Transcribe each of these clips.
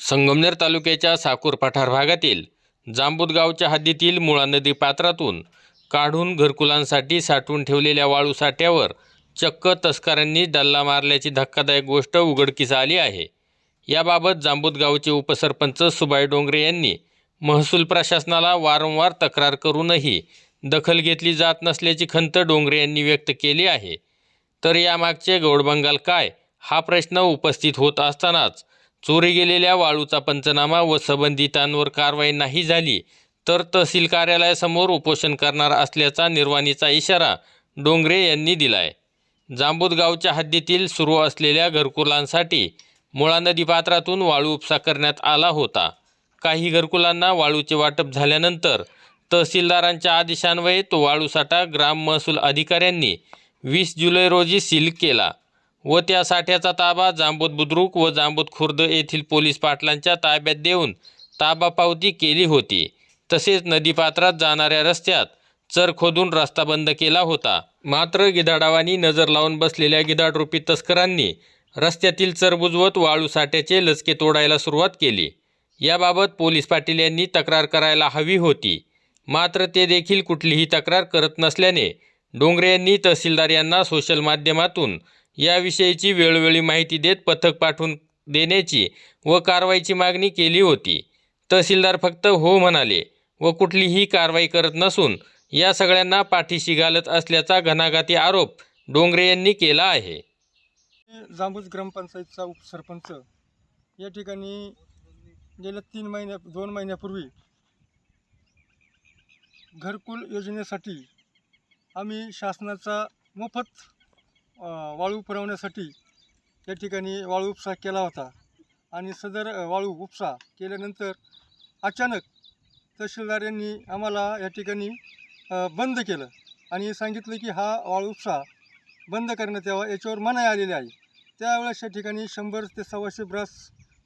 संगमनेर तालुक्याच्या साकूर पठार भागातील जांबूत गावच्या हद्दीतील मुळा नदी पात्रातून काढून घरकुलांसाठी साठवून ठेवलेल्या वाळू साठ्यावर चक्क तस्करांनी डल्ला मारल्याची धक्कादायक गोष्ट उघडकीस आली आहे. याबाबत जांबूत गावचे उपसरपंच सुबाई डोंगरे यांनी महसूल प्रशासनाला वारंवार तक्रार करूनही दखल घेतली जात नसल्याची खंत डोंगरे यांनी व्यक्त केली आहे. तर यामागचे गौडबंगाल काय? हा प्रश्न उपस्थित होत असतानाच चोरी गेलेल्या वाळूचा पंचनामा व संबंधितांवर कारवाई नाही झाली तर तहसील कार्यालयासमोर उपोषण करणार असल्याचा निर्वाणीचा इशारा डोंगरे यांनी दिलाय. जांबूत गावच्या हद्दीतील सुरू असलेल्या घरकुलांसाठी मुळा नदीपात्रातून वाळू उपसा करण्यात आला होता. काही घरकुलांना वाळूचे वाटप झाल्यानंतर तहसीलदारांच्या आदेशान्वये तो वाळूसाठा ग्राम महसूल अधिकाऱ्यांनी वीस जुलै रोजी सील केला. व त्या साठ्याचा ताबा जांबूत बुद्रुक व जांबूत खुर्द येथील पोलीस पाटलांच्या ताब्यात देऊन ताबा पावती केली होती. तसेच नदीपात्रात जाणाऱ्या रस्त्यात चर खोदून रस्ता बंद केला होता. मात्र गिधाडावानी नजर लावून बसलेल्या गिधाडरूपी तस्करांनी रस्त्यातील चर बुजवत वाळू साठ्याचे लचके तोडायला सुरुवात केली. याबाबत पोलीस पाटील यांनी तक्रार करायला हवी होती. मात्र ते देखील कुठलीही तक्रार करत नसल्याने डोंगरे यांनी तहसीलदार यांना सोशल माध्यमातून याविषयीची वेळोवेळी माहिती देत पथक पाठवून देण्याची व कारवाईची मागणी केली होती. तहसीलदार फक्त हो म्हणाले व कुठलीही कारवाई करत नसून या सगळ्यांना पाठीशी घालत असल्याचा घणाघाती आरोप डोंगरे यांनी केला आहे. मी जांबूज ग्रामपंचायतचा उपसरपंच या ठिकाणी गेल्या तीन महिन्या दोन महिन्यापूर्वी घरकुल योजनेसाठी आम्ही शासनाचा मोफत वाळू पुरवण्यासाठी या ठिकाणी वाळू उपसा केला होता. आणि सदर वाळू उपसा केल्यानंतर अचानक तहसीलदार यांनी आम्हाला या ठिकाणी बंद केलं. आणि सांगितलं की हा वाळू उपसा बंद करण्यात यावा याच्यावर मनाई आलेली आहे. त्यावेळेस या ठिकाणी शंभर ते सव्वाशे ब्रस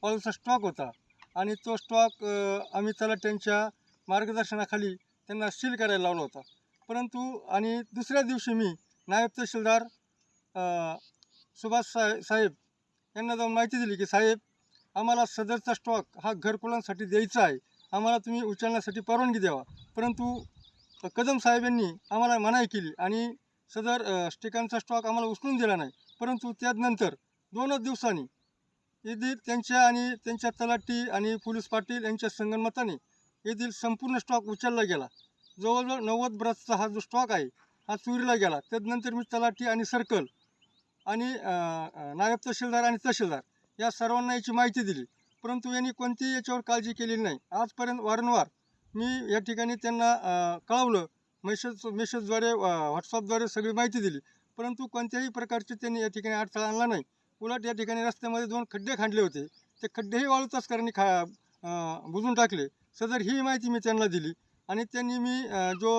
वाळूचा स्टॉक होता. आणि तो स्टॉक आम्ही तलाट्यांच्या त्यांच्या मार्गदर्शनाखाली त्यांना सील करायला लावला होता. परंतु आणि दुसऱ्या दिवशी मी नायब तहसीलदार सुभाष सा साहेब यांना जाऊन माहिती दिली की साहेब आम्हाला सदरचा स्टॉक हा घरकुलांसाठी द्यायचा आहे. आम्हाला तुम्ही उचलण्यासाठी परवानगी द्यावा. परंतु कदम साहेब यांनी आम्हाला मनाई केली आणि सदर स्टिकांचा स्टॉक आम्हाला उचलून दिला नाही. परंतु त्यानंतर दोनच दिवसांनी येथील त्यांच्या आणि त्यांच्या तलाठी आणि पोलीस पाटील यांच्या संगणमताने येथील संपूर्ण स्टॉक उचलला गेला. जवळजवळ नव्वद ब्रसचा हा जो स्टॉक आहे हा चोरीला गेला. त्यानंतर मी तलाठी आणि सर्कल आणि नायब तहसीलदार आणि तहसीलदार या सर्वांना याची माहिती दिली. परंतु यांनी कोणतीही याच्यावर काळजी केलेली नाही. आजपर्यंत वारंवार मी या ठिकाणी त्यांना कळवलं. मेसेज मेसेजद्वारे व्हॉट्सअपद्वारे सगळी माहिती दिली. परंतु कोणत्याही प्रकारचे त्यांनी या ठिकाणी अडथळा आणला नाही. उलट या ठिकाणी रस्त्यामध्ये दोन खड्डे खांडले होते. ते खड्डेही वाळू तस्करांनी खा बुजून टाकले. सदर ही माहिती मी त्यांना दिली आणि त्यांनी मी जो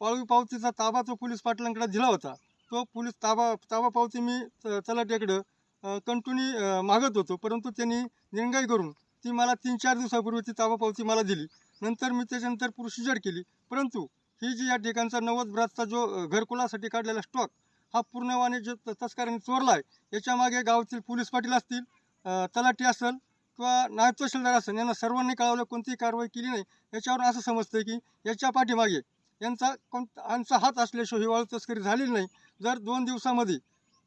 वाळू पावतीचा ताबा तो पोलीस पाटलांकडे दिला होता. तो पोलीस ताबा ताबा पावती मी त- तलाट्याकडं कंटिन्यू मागत होतो. परंतु त्यांनी निरंगाई करून ती मला तीन चार दिवसापूर्वी ती ताबा पावती मला दिली. नंतर मी त्याच्यानंतर प्रोसिजर केली. परंतु ही जी या ठिकाणचा नव्वद ब्रासचा जो घरकुलासाठी काढलेला स्टॉक हा पूर्णवाने जो त- तस्करांनी चोरला आहे याच्यामागे गावातील पोलीस पाटील असतील तलाटी तलाठी असेल किंवा नायब तहसीलदार असेल यांना सर्वांनी कळवलं कोणतीही कारवाई केली नाही. याच्यावर असं समजतं की याच्या पाठीमागे यांचा कोण यांचा हात असल्याशिवाय हिवाळा तस्करी झालेली नाही. जर दोन दिवसामध्ये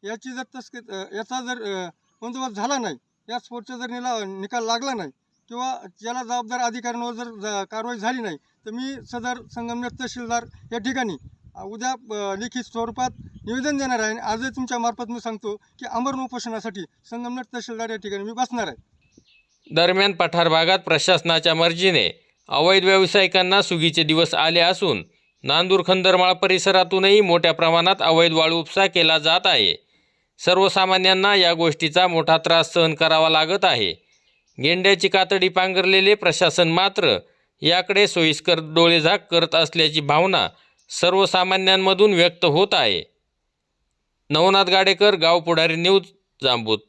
याची जर तस्करी याचा जर बंदोबस्त झाला नाही या स्फोटचा जर निला निकाल लागला नाही किंवा ज्याला जबाबदार अधिकाऱ्यांवर जर कारवाई झाली नाही तर मी सदर संगमनेर तहसीलदार या ठिकाणी उद्या लिखित स्वरूपात निवेदन देणार आहे आणि आजही तुमच्या मार्फत मी सांगतो की अमरण उपोषणासाठी संगमनेर तहसीलदार या ठिकाणी मी बसणार आहे. दरम्यान पठार भागात प्रशासनाच्या मर्जीने अवैध व्यावसायिकांना सुगीचे दिवस आले असून नांदूर खंदरमाळ परिसरातूनही मोठ्या प्रमाणात अवैध वाळू उपसा केला जात आहे. सर्वसामान्यांना या गोष्टीचा मोठा त्रास सहन करावा लागत आहे. गेंड्याची कातडी पांघरलेले प्रशासन मात्र याकडे सोयीस्कर डोळेझाक करत असल्याची भावना सर्वसामान्यांमधून व्यक्त होत आहे. नवनाथ गाडेकर गाव पुढारी न्यूज जांबूत